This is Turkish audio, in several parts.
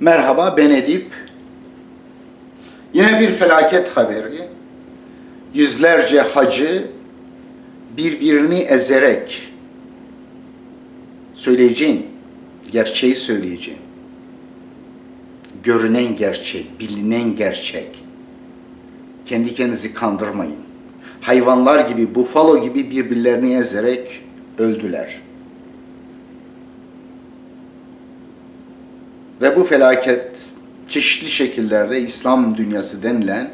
Merhaba ben Edip. Yine bir felaket haberi. Yüzlerce hacı birbirini ezerek söyleyeceğim, gerçeği söyleyeceğim. Görünen gerçek, bilinen gerçek. Kendi kendinizi kandırmayın. Hayvanlar gibi, bufalo gibi birbirlerini ezerek öldüler. Ve bu felaket çeşitli şekillerde İslam dünyası denilen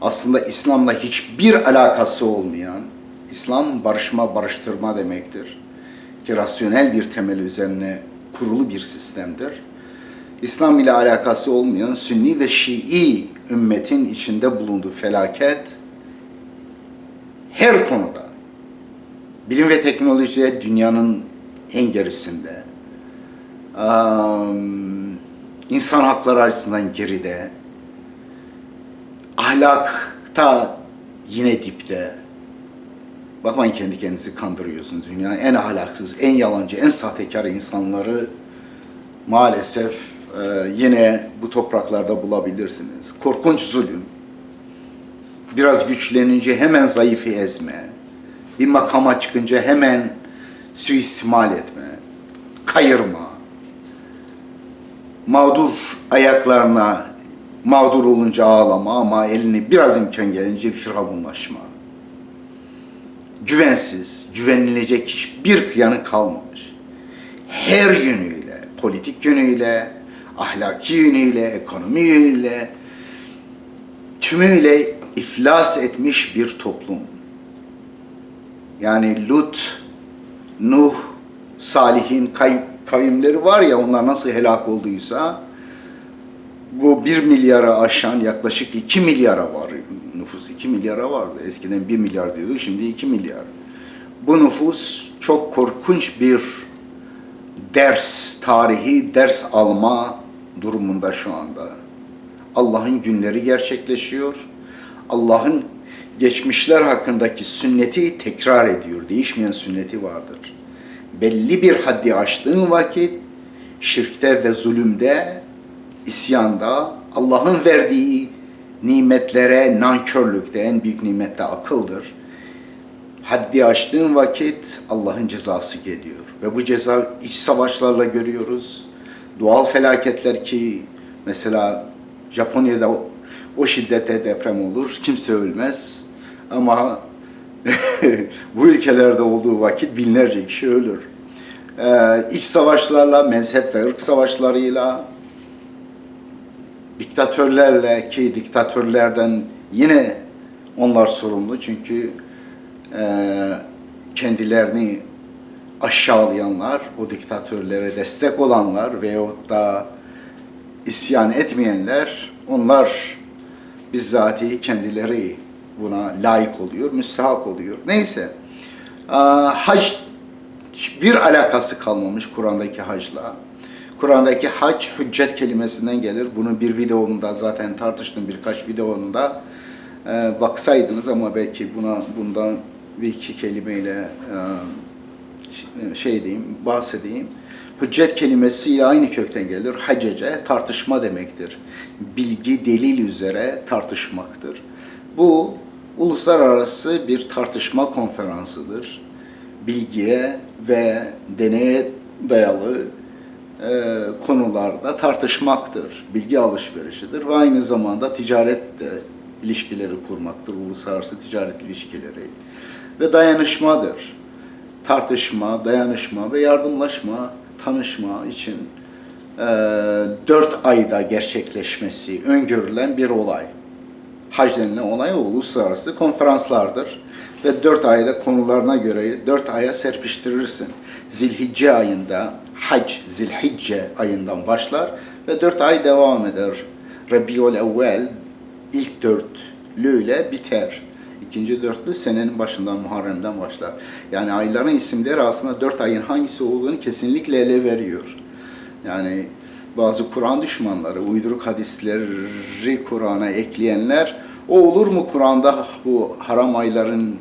aslında İslam'la hiçbir alakası olmayan, İslam barışma, barıştırma demektir. Ki rasyonel bir temel üzerine kurulu bir sistemdir. İslam ile alakası olmayan Sünni ve Şii ümmetin içinde bulunduğu felaket her konuda bilim ve teknolojide dünyanın en gerisinde. Am, insan hakları açısından geride. Ahlakta yine dipte. Bakmayın kendi kendinizi kandırıyorsunuz. Dünyanın en ahlaksız, en yalancı, en sahtekar insanları maalesef e, yine bu topraklarda bulabilirsiniz. Korkunç zulüm. Biraz güçlenince hemen zayıfı ezme. Bir makama çıkınca hemen suistimal etme. Kayırma. Mağdur ayaklarına mağdur olunca ağlama ama elini biraz imkan gelince firavunlaşma. Güvensiz, güvenilecek hiçbir yanı kalmamış. Her yönüyle, politik yönüyle, ahlaki yönüyle, ekonomi yönüyle, tümüyle iflas etmiş bir toplum. Yani Lut, Nuh, Salih'in kay- kavimleri var ya onlar nasıl helak olduysa bu 1 milyara aşan yaklaşık 2 milyara var nüfus 2 milyara vardı. Eskiden 1 milyar diyorduk şimdi 2 milyar. Bu nüfus çok korkunç bir ders, tarihi ders alma durumunda şu anda. Allah'ın günleri gerçekleşiyor. Allah'ın geçmişler hakkındaki sünneti tekrar ediyor. Değişmeyen sünneti vardır. Belli bir haddi aştığın vakit şirkte ve zulümde, isyanda, Allah'ın verdiği nimetlere nankörlükte en büyük nimet de akıldır. Haddi aştığın vakit Allah'ın cezası geliyor. Ve bu ceza iç savaşlarla görüyoruz. Doğal felaketler ki mesela Japonya'da o, o şiddete deprem olur. Kimse ölmez. Ama bu ülkelerde olduğu vakit binlerce kişi ölür. Ee, iç savaşlarla, mezhep ve ırk savaşlarıyla, diktatörlerle ki diktatörlerden yine onlar sorumlu çünkü e, kendilerini aşağılayanlar, o diktatörlere destek olanlar veyahut da isyan etmeyenler, onlar bizzati kendileri buna layık oluyor, müstahak oluyor. Neyse, hac bir alakası kalmamış Kur'an'daki hacla. Kur'an'daki hac hüccet kelimesinden gelir. Bunu bir videomda zaten tartıştım birkaç videomda. Ee, baksaydınız ama belki buna bundan bir iki kelimeyle e, şey diyeyim, bahsedeyim. Hüccet kelimesiyle aynı kökten gelir. Hacece tartışma demektir. Bilgi, delil üzere tartışmaktır. Bu uluslararası bir tartışma konferansıdır. Bilgiye ve deneye dayalı e, konularda tartışmaktır. Bilgi alışverişidir ve aynı zamanda ticaret de ilişkileri kurmaktır. Uluslararası ticaret ilişkileri ve dayanışmadır. Tartışma, dayanışma ve yardımlaşma, tanışma için e, dört ayda gerçekleşmesi öngörülen bir olay. Hac denilen olay uluslararası konferanslardır. Ve dört ayda konularına göre dört aya serpiştirirsin. Zilhicce ayında, hac zilhicce ayından başlar ve dört ay devam eder. Rabiul evvel ilk dörtlüyle biter. İkinci dörtlü senenin başından Muharrem'den başlar. Yani ayların isimleri aslında dört ayın hangisi olduğunu kesinlikle ele veriyor. Yani bazı Kur'an düşmanları, uyduruk hadisleri Kur'an'a ekleyenler, o olur mu Kur'an'da bu haram ayların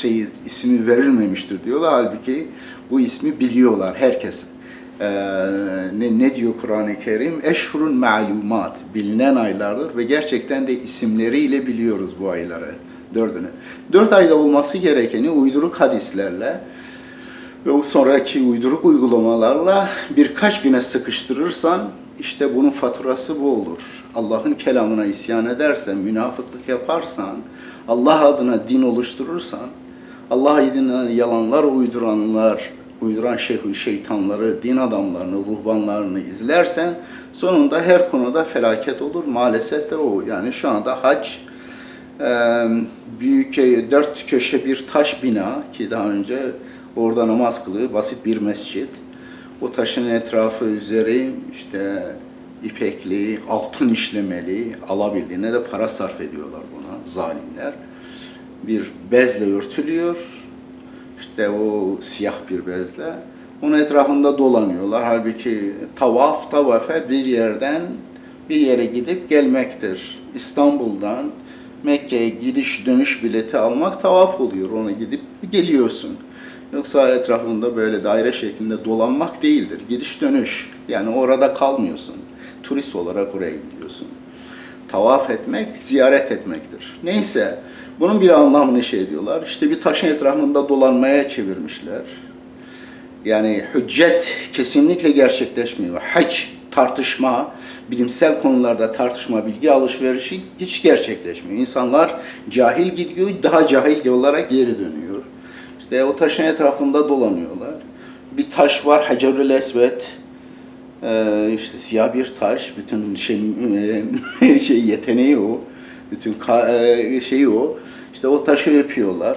şey ismi verilmemiştir diyorlar. Halbuki bu ismi biliyorlar herkes. Ee, ne, ne diyor Kur'an-ı Kerim? Eşhurun ma'lumat, bilinen aylardır ve gerçekten de isimleriyle biliyoruz bu ayları, dördünü. Dört ayda olması gerekeni uyduruk hadislerle ve o sonraki uyduruk uygulamalarla birkaç güne sıkıştırırsan işte bunun faturası bu olur. Allah'ın kelamına isyan edersen, münafıklık yaparsan, Allah adına din oluşturursan, Allah adına yalanlar uyduranlar, uyduran şeyhü şeytanları, din adamlarını, ruhbanlarını izlersen sonunda her konuda felaket olur. Maalesef de o. Yani şu anda hac e, büyük e, dört köşe bir taş bina ki daha önce orada namaz kılıyor. Basit bir mescit. O taşın etrafı üzeri işte ipekli, altın işlemeli, alabildiğine de para sarf ediyorlar buna zalimler. Bir bezle örtülüyor. İşte o siyah bir bezle. Onun etrafında dolanıyorlar. Halbuki tavaf, tavafe bir yerden bir yere gidip gelmektir. İstanbul'dan Mekke'ye gidiş dönüş bileti almak tavaf oluyor. Ona gidip geliyorsun. Yoksa etrafında böyle daire şeklinde dolanmak değildir. Gidiş dönüş. Yani orada kalmıyorsun. Turist olarak oraya gidiyorsun. Tavaf etmek, ziyaret etmektir. Neyse, bunun bir anlamını şey diyorlar. İşte bir taşın etrafında dolanmaya çevirmişler. Yani hüccet kesinlikle gerçekleşmiyor. Hac, tartışma, bilimsel konularda tartışma, bilgi alışverişi hiç gerçekleşmiyor. İnsanlar cahil gidiyor, daha cahil olarak geri dönüyor. İşte o taşın etrafında dolanıyorlar. Bir taş var, Hacerül Esved. Ee, işte siyah bir taş, bütün şey, e, şey yeteneği o. Bütün e, şeyi o. İşte o taşı öpüyorlar.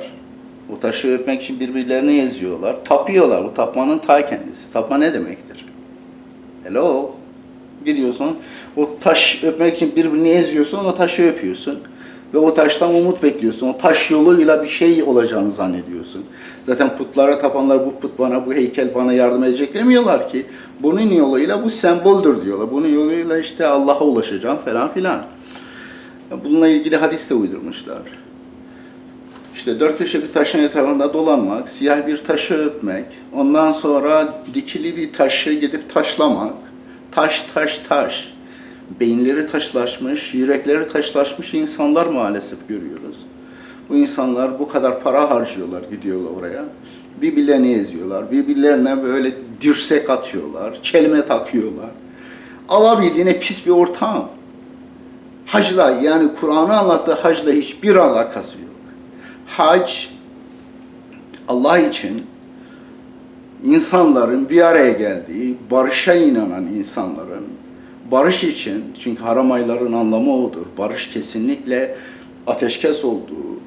O taşı öpmek için birbirlerini eziyorlar. Tapıyorlar. Bu tapmanın ta kendisi. Tapma ne demektir? Hello. Gidiyorsun. O taş öpmek için birbirini eziyorsun. O taşı öpüyorsun. Ve o taştan umut bekliyorsun. O taş yoluyla bir şey olacağını zannediyorsun. Zaten putlara tapanlar bu put bana, bu heykel bana yardım edecek demiyorlar ki. Bunun yoluyla bu semboldür diyorlar. Bunun yoluyla işte Allah'a ulaşacağım falan filan. Bununla ilgili hadis de uydurmuşlar. İşte dört köşe bir taşın etrafında dolanmak, siyah bir taşı öpmek, ondan sonra dikili bir taşı gidip taşlamak, taş taş taş, beyinleri taşlaşmış, yürekleri taşlaşmış insanlar maalesef görüyoruz. Bu insanlar bu kadar para harcıyorlar, gidiyorlar oraya. Birbirlerini eziyorlar, birbirlerine böyle dirsek atıyorlar, çelme takıyorlar. Alabildiğine pis bir ortam. Hacla yani Kur'an'ı anlattığı hacla hiçbir alakası yok. Hac Allah için insanların bir araya geldiği, barışa inanan insanların barış için, çünkü haram ayların anlamı odur. Barış kesinlikle ateşkes olduğu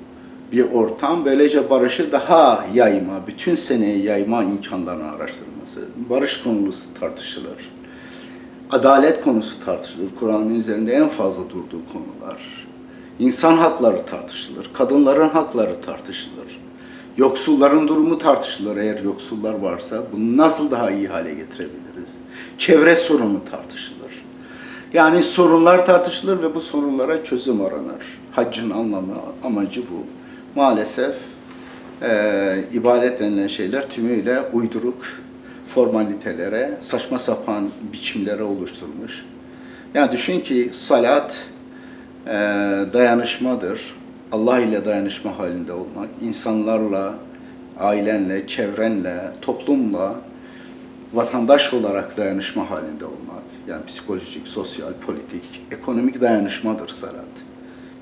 bir ortam. Böylece barışı daha yayma, bütün seneye yayma imkanlarını araştırması. Barış konusu tartışılır. Adalet konusu tartışılır. Kur'an'ın üzerinde en fazla durduğu konular. İnsan hakları tartışılır. Kadınların hakları tartışılır. Yoksulların durumu tartışılır eğer yoksullar varsa. Bunu nasıl daha iyi hale getirebiliriz? Çevre sorunu tartışılır. Yani sorunlar tartışılır ve bu sorunlara çözüm aranır. Haccın anlamı, amacı bu. Maalesef e, ibadet denilen şeyler tümüyle uyduruk formalitelere, saçma sapan biçimlere oluşturmuş. Yani düşün ki salat e, dayanışmadır. Allah ile dayanışma halinde olmak, insanlarla, ailenle, çevrenle, toplumla, vatandaş olarak dayanışma halinde olmak. Yani psikolojik, sosyal, politik, ekonomik dayanışmadır salat.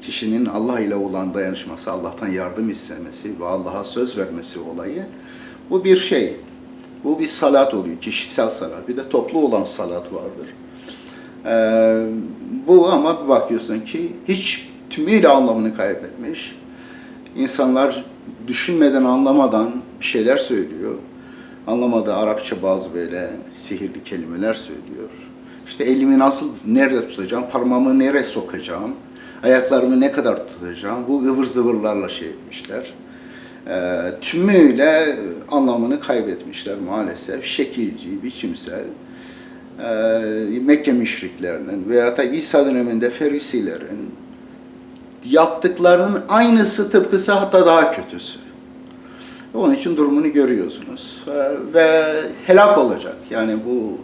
Kişinin Allah ile olan dayanışması, Allah'tan yardım istemesi ve Allah'a söz vermesi olayı bu bir şey. Bu bir salat oluyor, kişisel salat. Bir de toplu olan salat vardır. Ee, bu ama bir bakıyorsun ki hiç tümüyle anlamını kaybetmiş. İnsanlar düşünmeden, anlamadan bir şeyler söylüyor. Anlamadığı Arapça bazı böyle sihirli kelimeler söylüyor. İşte elimi nasıl, nerede tutacağım, parmağımı nereye sokacağım, ayaklarımı ne kadar tutacağım, bu ıvır zıvırlarla şey etmişler. Ee, tümüyle anlamını kaybetmişler maalesef. Şekilci, biçimsel. Ee, Mekke müşriklerinin veya da İsa döneminde Ferisilerin yaptıklarının aynısı tıpkısı hatta daha kötüsü. Onun için durumunu görüyorsunuz. Ee, Ve helak olacak. Yani bu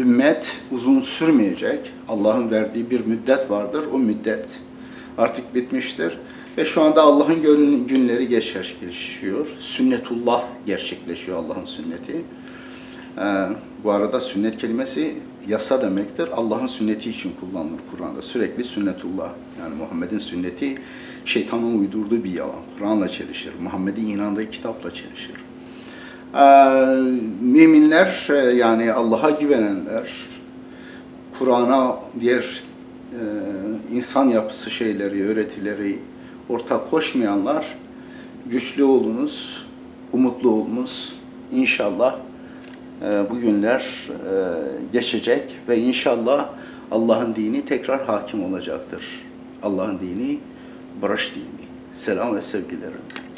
ümmet uzun sürmeyecek. Allah'ın verdiği bir müddet vardır. O müddet artık bitmiştir. Ve şu anda Allah'ın gün- günleri gerçekleşiyor. Sünnetullah gerçekleşiyor Allah'ın sünneti. Ee, bu arada sünnet kelimesi yasa demektir. Allah'ın sünneti için kullanılır Kur'an'da. Sürekli sünnetullah. Yani Muhammed'in sünneti şeytanın uydurduğu bir yalan. Kur'an'la çelişir. Muhammed'in inandığı kitapla çelişir. Ee, müminler e, yani Allah'a güvenenler, Kur'an'a diğer e, insan yapısı şeyleri, öğretileri ortak koşmayanlar güçlü olunuz, umutlu olunuz. İnşallah e, bu günler geçecek ve inşallah Allah'ın dini tekrar hakim olacaktır. Allah'ın dini barış dini. Selam ve sevgilerim.